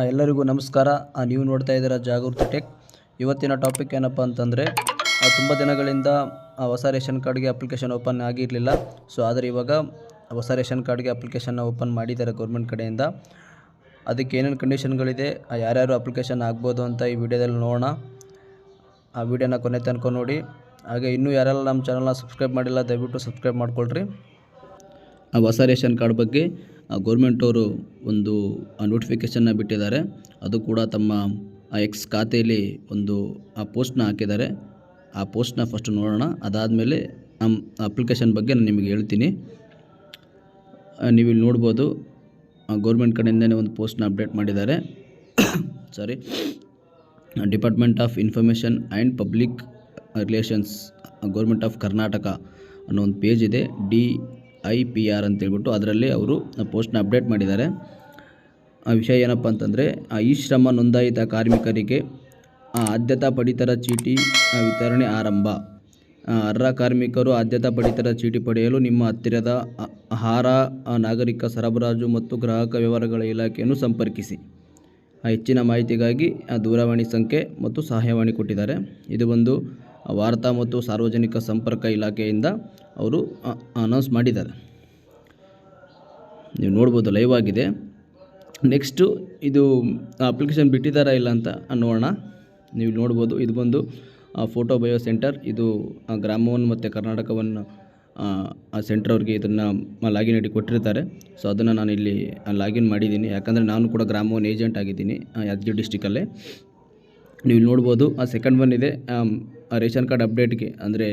ಎಲ್ಲರಿಗೂ ನಮಸ್ಕಾರ. ನೀವು ನೋಡ್ತಾ ಇದ್ದೀರಾ ಜಾಗೃತಿ ಟೆಕ್. ಇವತ್ತಿನ ಟಾಪಿಕ್ ಏನಪ್ಪ ಅಂತಂದರೆ ತುಂಬ ದಿನಗಳಿಂದ ಹೊಸ ರೇಷನ್ ಕಾರ್ಡ್ಗೆ ಅಪ್ಲಿಕೇಶನ್ ಓಪನ್ ಆಗಿರಲಿಲ್ಲ. ಸೊ, ಆದರೆ ಇವಾಗ ಹೊಸ ರೇಷನ್ ಕಾರ್ಡ್ಗೆ ಅಪ್ಲಿಕೇಶನ್ನ ಓಪನ್ ಮಾಡಿದ್ದಾರೆ ಗೌರ್ಮೆಂಟ್ ಕಡೆಯಿಂದ. ಅದಕ್ಕೆ ಏನೇನು ಕಂಡೀಷನ್ಗಳಿದೆ ಯಾರ್ಯಾರು ಅಪ್ಲಿಕೇಶನ್ ಆಗ್ಬೋದು ಅಂತ ಈ ವಿಡಿಯೋದಲ್ಲಿ ನೋಡೋಣ. ಆ, ವಿಡಿಯೋನ ಕೊನೆ ತನಕ ನೋಡಿ. ಹಾಗೆ ಇನ್ನೂ ಯಾರೆಲ್ಲ ನಮ್ಮ ಚಾನಲ್ನ ಸಬ್ಸ್ಕ್ರೈಬ್ ಮಾಡಿಲ್ಲ, ದಯವಿಟ್ಟು ಸಬ್ಸ್ಕ್ರೈಬ್ ಮಾಡ್ಕೊಳ್ರಿ. ಹೊಸ ರೇಷನ್ ಕಾರ್ಡ್ ಬಗ್ಗೆ ಗೌರ್ಮೆಂಟ್ ಅವರು ಒಂದು ನೋಟಿಫಿಕೇಷನ್ನ ಬಿಟ್ಟಿದ್ದಾರೆ. ಅದು ಕೂಡ ತಮ್ಮ ಎಕ್ಸ್ ಖಾತೆಯಲ್ಲಿ ಒಂದು, ಆ ಪೋಸ್ಟ್ನ ಹಾಕಿದ್ದಾರೆ. ಆ ಪೋಸ್ಟ್ನ ಫಸ್ಟ್ ನೋಡೋಣ. ಅದಾದಮೇಲೆ ನಮ್ಮ ಅಪ್ಲಿಕೇಶನ್ ಬಗ್ಗೆ ನಾನು ನಿಮಗೆ ಹೇಳ್ತೀನಿ. ನೀವಿಲ್ಲಿ ನೀವು ಇಲ್ಲಿ ನೋಡ್ಬೋದು ಗೌರ್ಮೆಂಟ್ ಕಡೆಯಿಂದನೇ ಒಂದು ಪೋಸ್ಟ್ನ ಅಪ್ಡೇಟ್ ಮಾಡಿದ್ದಾರೆ. Sorry department of information and public relations government of Karnataka ಅನ್ನೋ ಒಂದು ಪೇಜ್ ಇದೆ. ಡಿ ಐ ಪಿ ಆರ್ ಅಂತೇಳ್ಬಿಟ್ಟು ಅದರಲ್ಲಿ ಅವರು ಪೋಸ್ಟ್ನ ಅಪ್ಡೇಟ್ ಮಾಡಿದ್ದಾರೆ. ಆ ವಿಷಯ ಏನಪ್ಪ ಅಂತಂದರೆ ಈ ಶ್ರಮ ನೋಂದಾಯಿತ ಕಾರ್ಮಿಕರಿಗೆ ಆದ್ಯತಾ ಪಡಿತರ ಚೀಟಿ ವಿತರಣೆ ಆರಂಭ. ಅರ್ಹ ಕಾರ್ಮಿಕರು ಆದ್ಯತಾ ಪಡಿತರ ಚೀಟಿ ಪಡೆಯಲು ನಿಮ್ಮ ಹತ್ತಿರದ ಆಹಾರ ನಾಗರಿಕ ಸರಬರಾಜು ಮತ್ತು ಗ್ರಾಹಕ ವ್ಯವಹಾರಗಳ ಇಲಾಖೆಯನ್ನು ಸಂಪರ್ಕಿಸಿ. ಹೆಚ್ಚಿನ ಮಾಹಿತಿಗಾಗಿ ದೂರವಾಣಿ ಸಂಖ್ಯೆ ಮತ್ತು ಸಹಾಯವಾಣಿ ಕೊಟ್ಟಿದ್ದಾರೆ. ಇದು ಒಂದು ವಾರ್ತಾ ಮತ್ತು ಸಾರ್ವಜನಿಕ ಸಂಪರ್ಕ ಇಲಾಖೆಯಿಂದ ಅವರು ಅನೌನ್ಸ್ ಮಾಡಿದ್ದಾರೆ. ನೀವು ನೋಡ್ಬೋದು ಲೈವ್ ಆಗಿದೆ. ನೆಕ್ಸ್ಟು ಇದು ಅಪ್ಲಿಕೇಶನ್ ಬಿಟ್ಟಿದ್ದಾರಾ ಇಲ್ಲ ಅಂತ ನೋಡೋಣ ನೀವು ನೋಡ್ಬೋದು, ಇದು ಬಂದು ಫೋಟೋ ಬಯೋ ಸೆಂಟರ್ ಇದು ಗ್ರಾಮವನ್ನು ಗ್ರಾಮವನ್ ಮತ್ತು ಕರ್ನಾಟಕವನ್ನು ಆ ಸೆಂಟರ್ ಅವ್ರಿಗೆ ಇದನ್ನು ಲಾಗಿನ್ ಐಡಿ ಕೊಟ್ಟಿರ್ತಾರೆ. ಸೊ ಅದನ್ನು ನಾನು ಇಲ್ಲಿ ಲಾಗಿನ್ ಮಾಡಿದ್ದೀನಿ. ಯಾಕಂದರೆ ನಾನು ಕೂಡ ಗ್ರಾಮವನ್ ಏಜೆಂಟ್ ಆಗಿದ್ದೀನಿ ಯಾದಗಿರಿ ಡಿಸ್ಟಿಕಲ್ಲೇ ನೀವು ನೋಡ್ಬೋದು, ಆ ಸೆಕೆಂಡ್ ಒನ್ ಇದೆ ರೇಷನ್ ಕಾರ್ಡ್ ಅಪ್ಡೇಟ್ಗೆ, ಅಂದರೆ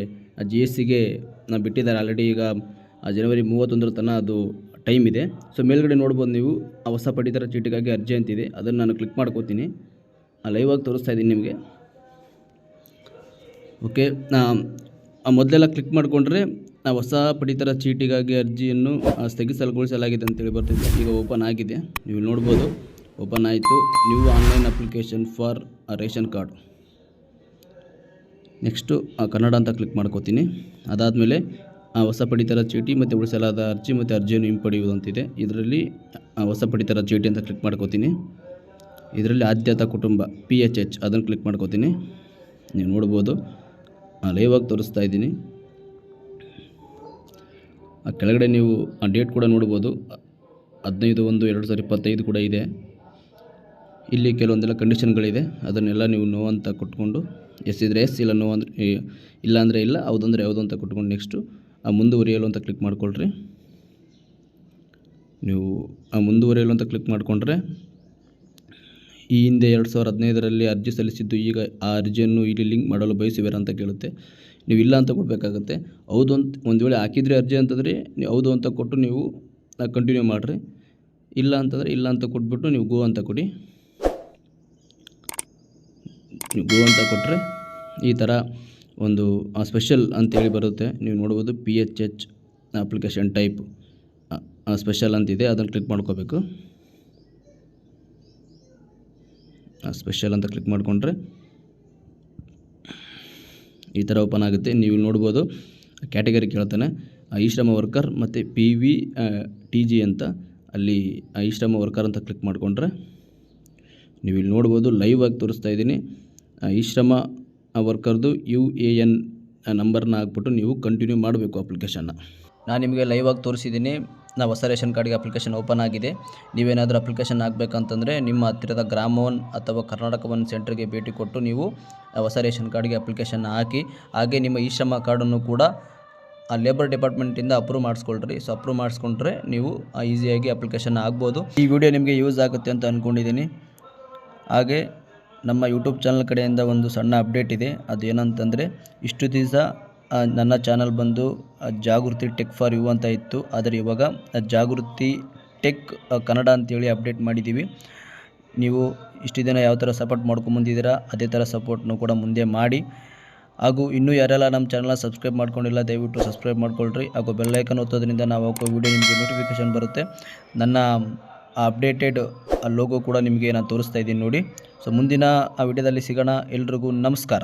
ಜಿ ಎಸ್ ಸಿಗೆ ಬಿಟ್ಟಿದ್ದಾರೆ ಆಲ್ರೆಡಿ ಈಗ ಜನವರಿ ಮೂವತ್ತೊಂದರ ತನಕ ಅದು ಟೈಮ್ ಇದೆ. ಸೊ ಮೇಲ್ಗಡೆ ನೋಡ್ಬೋದು ನೀವು, ಆ ಹೊಸ ಪಡಿತರ ಚೀಟಿಗಾಗಿ ಅರ್ಜಿ ಅಂತಿದೆ ಅದನ್ನು ನಾನು ಕ್ಲಿಕ್ ಮಾಡ್ಕೋತೀನಿ. ಲೈವ್ ಆಗಿ ತೋರಿಸ್ತಾ ಇದ್ದೀನಿ ನಿಮಗೆ. ಓಕೆ ಮೊದಲೆಲ್ಲ ಕ್ಲಿಕ್ ಮಾಡಿಕೊಂಡ್ರೆ ಆ ಹೊಸ ಪಡಿತರ ಚೀಟಿಗಾಗಿ ಅರ್ಜಿಯನ್ನು ಸ್ಥಗಿಸಲುಗೊಳಿಸಲಾಗಿದೆ ಅಂತೇಳಿ ಬರ್ತಿದೆ ಈಗ ಓಪನ್ ಆಗಿದೆ. ನೀವು ನೋಡ್ಬೋದು. ಓಪನ್ ಆಯಿತು. New online application for ration card next Kannada ಅಂತ ಕ್ಲಿಕ್ ಮಾಡ್ಕೋತೀನಿ. ಅದಾದಮೇಲೆ ಹೊಸ ಪಡಿತರ ಚೀಟಿ ಮತ್ತು ಉಳಿಸಲಾದ ಅರ್ಜಿ ಮತ್ತು ಅರ್ಜಿಯನ್ನು ಹಿಂಪಡೆಯುವುದು ಅಂತಿದೆ. ಇದರಲ್ಲಿ ಹೊಸ ಪಡಿತರ ಚೀಟಿ ಅಂತ ಕ್ಲಿಕ್ ಮಾಡ್ಕೋತೀನಿ. ಇದರಲ್ಲಿ ಆದ್ಯತಾ ಕುಟುಂಬ ಪಿ ಎಚ್ ಎಚ್ ಅದನ್ನು ಕ್ಲಿಕ್ ಮಾಡ್ಕೋತೀನಿ. ನೀವು ನೋಡ್ಬೋದು. ಲೈವ್ ಆಗಿ ತೋರಿಸ್ತಾ ಇದ್ದೀನಿ. ಆ, ಕೆಳಗಡೆ ನೀವು, ಆ, ಡೇಟ್ ಕೂಡ ನೋಡ್ಬೋದು. ಹದಿನೈದು ಒಂದು ಎರಡು ಸಾವಿರದ ಇಪ್ಪತ್ತೈದು ಕೂಡ ಇದೆ. ಇಲ್ಲಿ ಕೆಲವೊಂದೆಲ್ಲ ಕಂಡೀಷನ್ಗಳಿದೆ. ಅದನ್ನೆಲ್ಲ ನೀವು ನೋ ಅಂತ ಕೊಟ್ಕೊಂಡು ಎಸ್ ಇದ್ರೆ ಎಸ್ ಇಲ್ಲ ನೋ ಅಂದರೆ ಇಲ್ಲ ಅಂದರೆ ಇಲ್ಲ ಹೌದಂದರೆ ಯಾವುದು ಅಂತ ಕೊಟ್ಕೊಂಡು ನೆಕ್ಸ್ಟು ಆ ಮುಂದುವರಿಯಲು ಅಂತ ಕ್ಲಿಕ್ ಮಾಡ್ಕೊಳ್ರಿ. ನೀವು ಆ ಮುಂದುವರಿಯಲು ಅಂತ ಕ್ಲಿಕ್ ಮಾಡಿಕೊಂಡ್ರೆ, ಈ ಹಿಂದೆ ಎರಡು ಸಾವಿರದ ಹದಿನೈದರಲ್ಲಿ ಅರ್ಜಿ ಸಲ್ಲಿಸಿದ್ದು ಈಗ ಆ ಅರ್ಜಿಯನ್ನು ಇಲ್ಲಿ ಲಿಂಕ್ ಮಾಡಲು ಬಯಸುವಿರ ಅಂತ ಕೇಳುತ್ತೆ. ನೀವು ಇಲ್ಲ ಅಂತ ಕೊಡಬೇಕಾಗತ್ತೆ. ಹೌದು ಅಂತ, ಒಂದು ವೇಳೆ ಹಾಕಿದರೆ ಅರ್ಜಿ ಅಂತಂದರೆ ನೀವು ಹೌದು ಅಂತ ಕೊಟ್ಟು ನೀವು ಕಂಟಿನ್ಯೂ ಮಾಡಿರಿ. ಇಲ್ಲ ಅಂತಂದರೆ ಇಲ್ಲ ಅಂತ ಕೊಟ್ಬಿಟ್ಟು ನೀವು ಗೋ ಅಂತ ಕೊಡಿ. ಗೋ ಅಂತ ಕೊಟ್ಟರೆ ಈ ಥರ ಒಂದು ಸ್ಪೆಷಲ್ ಅಂತೇಳಿ ಬರುತ್ತೆ. ನೀವು ನೋಡ್ಬೋದು P H H application type special ಅಂತಿದೆ. ಅದನ್ನು ಕ್ಲಿಕ್ ಮಾಡ್ಕೋಬೇಕು. ಸ್ಪೆಷಲ್ ಅಂತ ಕ್ಲಿಕ್ ಮಾಡಿಕೊಂಡ್ರೆ ಈ ಥರ ಓಪನ್ ಆಗುತ್ತೆ. ನೀವು ನೋಡ್ಬೋದು ಕ್ಯಾಟಗರಿ ಕೇಳ್ತಾನೆ. ಈ ಶ್ರಮ ವರ್ಕರ್ ಮತ್ತು ಪಿ ವಿ ಟಿ ಜಿ ಅಂತ ಅಲ್ಲಿ ಈ ಶ್ರಮ ವರ್ಕರ್ ಅಂತ ಕ್ಲಿಕ್ ಮಾಡಿಕೊಂಡ್ರೆ ನೀವು ಇಲ್ಲಿ ನೋಡ್ಬೋದು ಲೈವ್ ಆಗಿ ತೋರಿಸ್ತಾ ಇದ್ದೀನಿ. ಈ ಶ್ರಮ ವರ್ಕರ್ದು ಯು ಎ ಎನ್ ನಂಬರ್ನ ಹಾಕ್ಬಿಟ್ಟು ನೀವು ಕಂಟಿನ್ಯೂ ಮಾಡಬೇಕು ಅಪ್ಲಿಕೇಶನ್ನ ನಾನು ನಿಮಗೆ ಲೈವ್ ಆಗಿ ತೋರಿಸಿದ್ದೀನಿ ನಾವು ಹೊಸ ರೇಷನ್ ಕಾರ್ಡ್ಗೆ ಅಪ್ಲಿಕೇಶನ್ ಓಪನ್ ಆಗಿದೆ. ನೀವೇನಾದರೂ ಅಪ್ಲಿಕೇಶನ್ ಹಾಕಬೇಕಂತಂದರೆ ನಿಮ್ಮ ಹತ್ತಿರದ ಗ್ರಾಮವನ್ ಅಥವಾ ಕರ್ನಾಟಕ ಒನ್ ಸೆಂಟರ್ಗೆ ಭೇಟಿ ಕೊಟ್ಟು ನೀವು ಹೊಸ ರೇಷನ್ ಕಾರ್ಡ್ಗೆ ಅಪ್ಲಿಕೇಶನ್ ಹಾಕಿ, ಹಾಗೆ ನಿಮ್ಮ ಈ ಶ್ರಮ ಕಾರ್ಡನ್ನು ಕೂಡ, ಆ ಲೇಬರ್ ಡಿಪಾರ್ಟ್ಮೆಂಟಿಂದ ಅಪ್ರೂವ್ ಮಾಡಿಸ್ಕೊಳ್ರಿ. ಸೊ ಅಪ್ರೂವ್ ಮಾಡಿಸ್ಕೊಂಡ್ರೆ ನೀವು ಈಸಿಯಾಗಿ ಅಪ್ಲಿಕೇಶನ್ ಆಗ್ಬೋದು ಈ ವಿಡಿಯೋ ನಿಮಗೆ ಯೂಸ್ ಆಗುತ್ತೆ ಅಂತ ಅಂದ್ಕೊಂಡಿದ್ದೀನಿ ಹಾಗೆ ನಮ್ಮ ಯೂಟ್ಯೂಬ್ ಚಾನಲ್ ಕಡೆಯಿಂದ ಒಂದು ಸಣ್ಣ ಅಪ್ಡೇಟ್ ಇದೆ. ಅದು ಏನಂತಂದರೆ ಇಷ್ಟು ದಿವಸ ನನ್ನ ಚಾನಲ್ ಬಂದು ಜಾಗೃತಿ ಟೆಕ್ ಫಾರ್ ಯು ಅಂತ ಇತ್ತು. ಆದರೆ ಇವಾಗ ಜಾಗೃತಿ ಟೆಕ್ ಕನ್ನಡ ಅಂತೇಳಿ ಅಪ್ಡೇಟ್ ಮಾಡಿದ್ದೀವಿ ನೀವು ಇಷ್ಟು ದಿನ ಯಾವ ಥರ ಸಪೋರ್ಟ್ ಮಾಡ್ಕೊಂಬಂದಿದ್ದೀರಾ ಅದೇ ಥರ ಸಪೋರ್ಟ್ನು ಕೂಡ ಮುಂದೆ ಮಾಡಿ. ಹಾಗೂ ಇನ್ನೂ ಯಾರೆಲ್ಲ ನಮ್ಮ ಚಾನಲ್ನ ಸಬ್ಸ್ಕ್ರೈಬ್ ಮಾಡ್ಕೊಂಡಿಲ್ಲ, ದಯವಿಟ್ಟು ಸಬ್ಸ್ಕ್ರೈಬ್ ಮಾಡ್ಕೊಳ್ರಿ. ಹಾಗೂ ಬೆಲ್ಲೈಕನ್ ಒತ್ತೋದ್ರಿಂದ ನಾವು ವಿಡಿಯೋ ನಿಮಗೆ ನೋಟಿಫಿಕೇಷನ್ ಬರುತ್ತೆ. ನನ್ನ ಅಪ್ಡೇಟೆಡ್ ಲೋಗೋ ಕೂಡ ನಿಮಗೆ ನಾನು ತೋರಿಸ್ತಾ ಇದ್ದೀನಿ ನೋಡಿ. ಸೊ ಮುಂದಿನ ಆ ವಿಡಿಯೋದಲ್ಲಿ ಸಿಗೋಣ. ಎಲ್ರಿಗೂ ನಮಸ್ಕಾರ.